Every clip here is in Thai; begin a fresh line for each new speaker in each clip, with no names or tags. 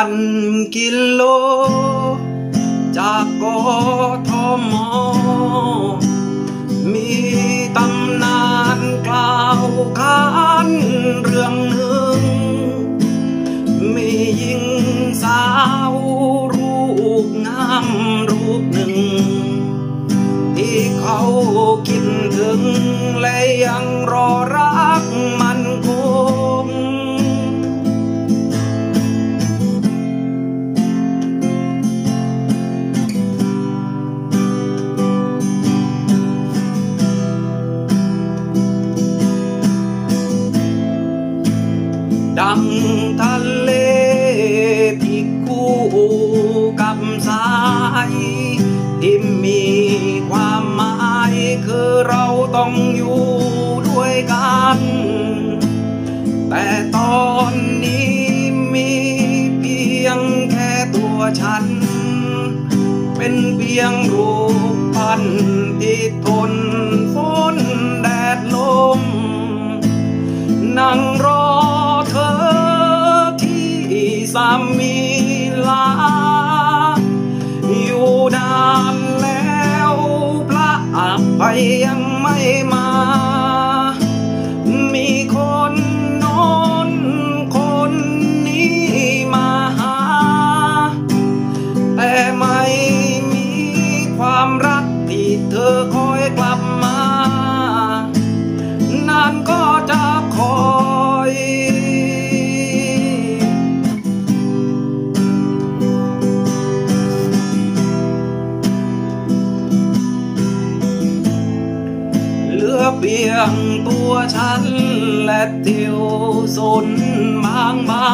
ันกิโล จากกทมมีตำนานกล่าวขานเรื่องหนึ่ง มีหญิงสาวรูปงามรูปหนึ่ง ที่เขาคิดถึงและยังรอรักมัน ดังทะเลที่คู่กับสายที่มีความหมายคือเราต้องอยู่ด้วยกัน แต่ตอนนี้มีเพียงแค่ตัวฉัน เป็นเพียงรูปพันที่ทนฝนแดดลมนั่ง ไปยยังไม่มา มีคนโน้นคนนี้มาหา แต่ไม่มีความรักที่เธอคอยกลับมา นานก็ เหลือเพียงตัวฉันและเที่ยวสนบางบา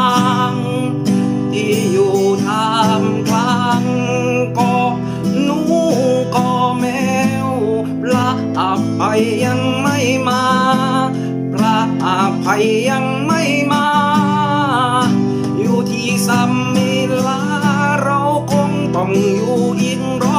งที่อยู่ทามกลางก็หนูก็แมวพระอภัยยังไม่มาพระอภัยยังไม่มา อยู่ที่ซัมมิลาเราคงต้องอยู่อีกร้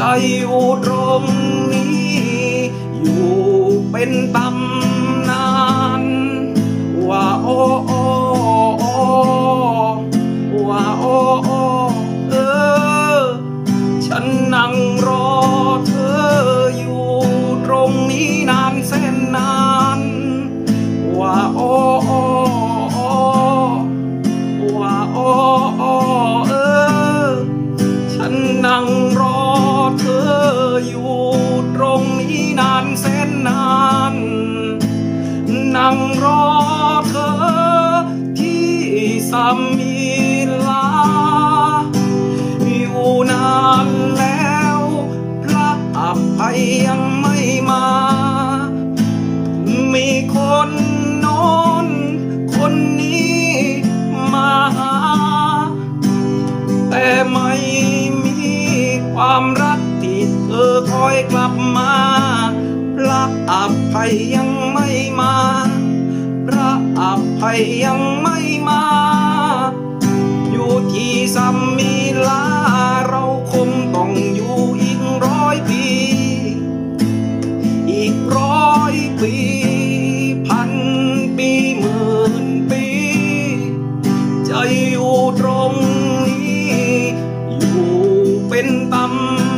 ใจอยู่ตรงนี้ อยู่เป็นตำนานว่าโอ้ ออยู่ตรงนี้นานแสนนาน นั่งรอเธอที่สามีลา อยู่นานแล้วพระอภัยยังไม่มา มีคนโน้นคนนี้มาหา แต่ไม่มีความรัก อคอยกลับมา พระอภัยยังไม่มา พระอภัยยังไม่มา อยู่ที่ซัมมีลา เราคงต้องอยู่อีกร้อยปี อีกร้อยปีพันปีหมื่นปี จะอยู่ตรงนี้ อยู่เป็นตำ